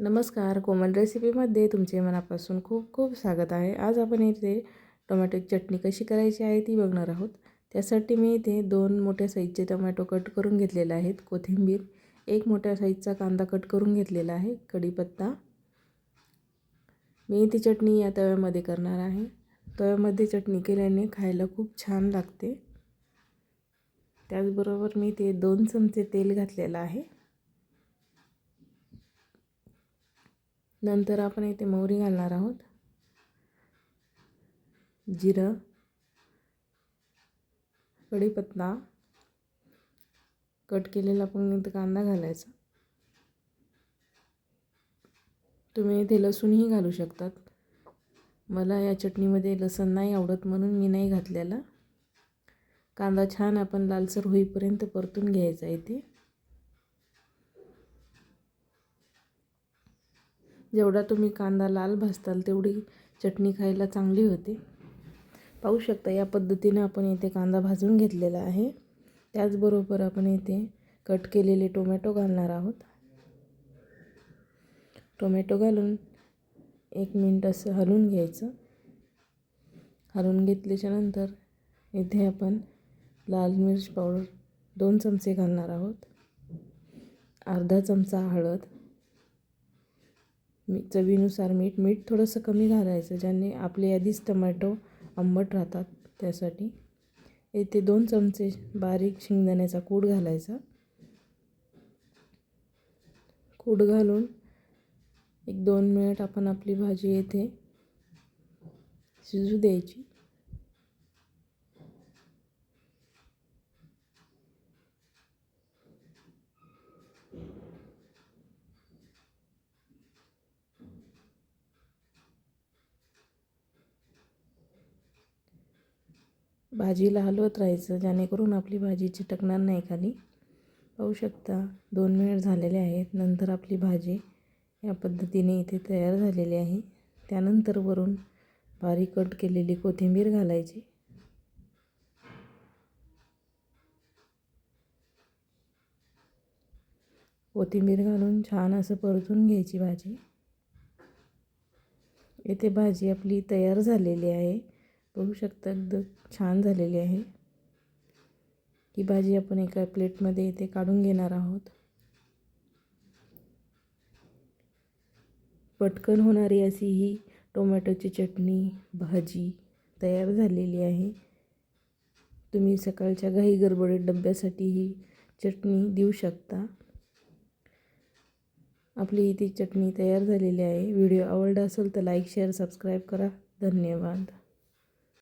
नमस्कार कोमल रेसिपीमध्ये तुमचे मनापासून खूप खूप स्वागत आहे. आज आपण इथे टोमॅटोची चटणी कशी करायची आहे ती बघणार आहोत. त्यासाठी मी इथे दोन मोठ्या साईजचे टोमॅटो कट करून घेतलेले आहेत. कोथिंबीर एक मोठ्या साईजचा कांदा कट करून घेतलेला आहे. कढीपत्ता मी ती चटणी या तव्यामध्ये करणार आहे. तव्यामध्ये चटणी केल्याने खायला खूप छान लागते. त्याचबरोबर मी ते दोन चमचे तेल घातलेलं आहे. नंतर आपण इथे मोहरी घालणार आहोत. जिरं कढीपत्ता कट केलेला पण इथं कांदा घालायचा. तुम्ही इथे लसूणही घालू शकतात. मला या चटणीमध्ये लसण नाही आवडत म्हणून मी नाही घातलेला. कांदा छान आपण लालसर होईपर्यंत परतून घ्यायचा इथे. जेवढा तुम्ही कांदा लाल भाजताल तेवढी चटणी खायला चांगली होते. पाहू शकता या पद्धतीने आपण इथे कांदा भाजून घेतलेला आहे. त्याचबरोबर आपण इथे कट केलेले टोमॅटो घालणार आहोत. टोमॅटो घालून एक मिनट असं हलवून घ्यायचं. हलवून घेतल्याच्यानंतर इथे आपण लाल मिरच पावडर दोन चमचे घालणार आहोत. अर्धा चमचा हळद. मी चवीनुसार मीठ मीठ थोडंसं कमी घालायचं ज्याने आपले आधीच टमॅटो आंबट राहतात त्यासाठी. येथे दोन चमचे बारीक शेंगदाण्याचा कूड घालायचा. कूड घालून एक दोन मिनिट आपण आपली भाजी येथे शिजू द्यायची. भाजीला हलवत राहायचं जेणेकरून आपली भाजी चिटकणार नाही खाली. पाहू शकता दोन मिनिट झालेले आहेत. नंतर आपली भाजी या पद्धतीने इथे तयार झालेली आहे. त्यानंतर वरून बारीक कट केलेली कोथिंबीर घालायची. कोथिंबीर घालून छान असं परतून घ्यायची भाजी. येथे भाजी आपली तयार झालेली आहे. बघू शकता एकदम छान झालेली आहे. ही भाजी आपण एका प्लेटमध्ये इथे काढून घेणार आहोत. पटकन होणारी अशी ही टोमॅटोची चटणी भाजी तयार झालेली आहे. तुम्ही सकाळच्या घाई गडबडीत डब्यासाठी ही चटणी देऊ शकता. आपली ही ती चटणी तयार झालेली आहे. व्हिडिओ आवडला असेल तर लाईक शेअर सबस्क्राईब करा. धन्यवाद.